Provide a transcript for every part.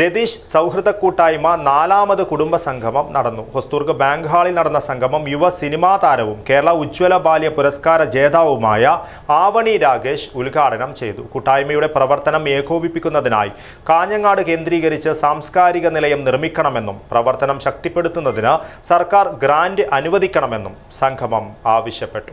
രതീഷ് സൗഹൃദ കൂട്ടായ്മ നാലാമത് കുടുംബ സംഗമം നടന്നു. ഹൊസ്തൂർഗ് ബാങ്ക് ഹാളിൽ നടന്ന സംഗമം യുവ സിനിമാ താരവും കേരള ഉജ്ജ്വല ബാല്യ പുരസ്കാര ജേതാവുമായ ആവണി രാകേഷ് ഉദ്ഘാടനം ചെയ്തു. കൂട്ടായ്മയുടെ പ്രവർത്തനം ഏകോപിപ്പിക്കുന്നതിനായി കാഞ്ഞങ്ങാട് കേന്ദ്രീകരിച്ച് സാംസ്കാരിക നിലയം നിർമ്മിക്കണമെന്നും പ്രവർത്തനം ശക്തിപ്പെടുത്തുന്നതിന് സർക്കാർ ഗ്രാന്റ് അനുവദിക്കണമെന്നും സംഗമം ആവശ്യപ്പെട്ടു.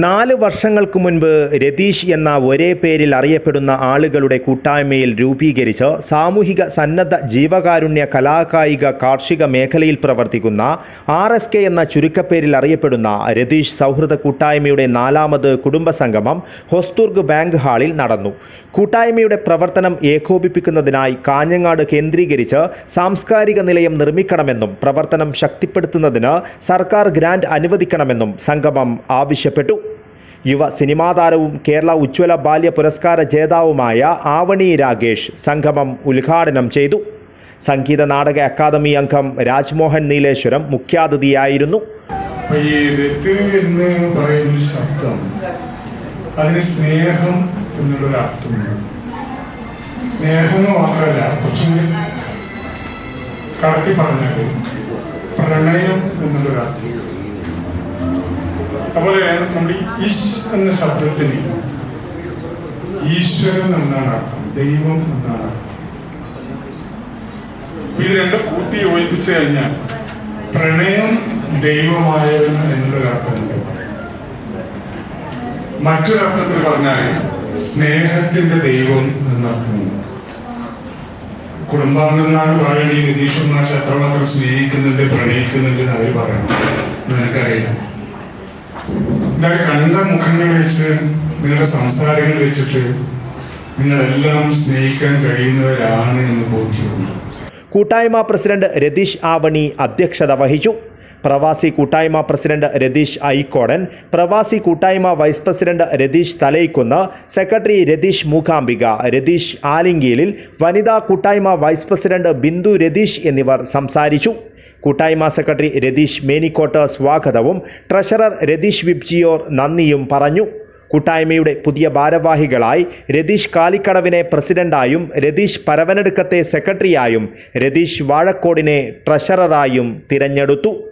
നാല് വർഷങ്ങൾക്ക് മുൻപ് രതീഷ് എന്ന ഒരേ പേരിൽ അറിയപ്പെടുന്ന ആളുകളുടെ കൂട്ടായ്മയിൽ രൂപീകരിച്ച് സാമൂഹിക സന്നദ്ധ ജീവകാരുണ്യ കലാകായിക കാർഷിക മേഖലയിൽ പ്രവർത്തിക്കുന്ന ആർ എസ് കെ എന്ന ചുരുക്കപ്പേരിൽ അറിയപ്പെടുന്ന രതീഷ് സൗഹൃദ കൂട്ടായ്മയുടെ നാലാമത് കുടുംബസംഗമം ഹൊസ്തുർഗ് ബാങ്ക് ഹാളിൽ നടന്നു. കൂട്ടായ്മയുടെ പ്രവർത്തനം ഏകോപിപ്പിക്കുന്നതിനായി കാഞ്ഞങ്ങാട് കേന്ദ്രീകരിച്ച് സാംസ്കാരിക നിലയം നിർമ്മിക്കണമെന്നും പ്രവർത്തനം ശക്തിപ്പെടുത്തുന്നതിന് സർക്കാർ ഗ്രാന്റ് അനുവദിക്കണമെന്നും സംഗമം ആവശ്യപ്പെട്ടു. യുവ സിനിമാ താരവും കേരള ഉജ്ജ്വല ബാല്യ പുരസ്കാര ജേതാവുമായ ആവണി രാഗേഷ് സംഗമം ഉദ്ഘാടനം ചെയ്തു. സംഗീത നാടക അക്കാദമി അംഗം രാജ്മോഹൻ നീലേശ്വരം മുഖ്യാതിഥിയായിരുന്നു. ഈ അതിന് സ്നേഹം എന്നുള്ളൊരു അർത്ഥമുണ്ട്. സ്നേഹം മാത്രമല്ല കുറച്ചുകൂടി കടത്തി പറഞ്ഞാൽ പ്രണയം എന്നുള്ളൊരു അർത്ഥം. അതുപോലെ നമ്മുടെ ഈശ് എന്ന ശബ്ദത്തിന് ഈശ്വരൻ എന്നാണ് അർത്ഥം ദൈവം എന്നാണ് അർത്ഥം. ഇത് രണ്ടും കൂട്ടി യോജിപ്പിച്ചു കഴിഞ്ഞാൽ പ്രണയം ദൈവമായവൻ എന്നൊരു അർത്ഥമുണ്ട്. മറ്റൊരർത്ഥത്തിൽ പറഞ്ഞാൽ സ്നേഹത്തിന്റെ ദൈവം എന്നർത്ഥമുണ്ട് കുടുംബാംഗങ്ങളാണ് പറയേണ്ടി നിതീഷന്മാരെ എത്രമാത്രം സ്നേഹിക്കുന്നുണ്ട് പ്രണയിക്കുന്നുണ്ട് എന്ന് അവർ പറയണം നിങ്ങളുടെ കണ്ട മുഖങ്ങൾ വെച്ച് നിങ്ങളുടെ സംസാരങ്ങൾ വെച്ചിട്ട് നിങ്ങളെല്ലാം സ്നേഹിക്കാൻ കഴിയുന്നവരാണ് എന്ന് ബോധ്യമുണ്ട്. കൂട്ടായ്മ പ്രസിഡന്റ് രതീഷ് ആവണി അധ്യക്ഷത വഹിച്ചു. പ്രവാസി കൂട്ടായ്മ പ്രസിഡന്റ് രതീഷ് ഐക്കോടൻ പ്രവാസി കൂട്ടായ്മ vice president Ratheesh Thalakkunnu secretary Ratheesh Mookambika Ratheesh ആലിംഗീലിൽ വനിതാ കൂട്ടായ്മ വൈസ് പ്രസിഡന്റ് ബിന്ദു രതീഷ് എന്നിവർ സംസാരിച്ചു. കൂട്ടായ്മ സെക്രട്ടറി രതീഷ് മേനിക്കോട്ട് സ്വാഗതവും ട്രഷറർ രതീഷ് വിബ്ജിയോർ നന്ദിയും പറഞ്ഞു. കൂട്ടായ്മയുടെ പുതിയ ഭാരവാഹികളായി രതീഷ് കാലിക്കടവിനെ പ്രസിഡന്റായും രതീഷ് പരവനടുക്കത്തെ സെക്രട്ടറിയായും രതീഷ് വാഴക്കോടിനെ ട്രഷററായും തിരഞ്ഞെടുത്തു.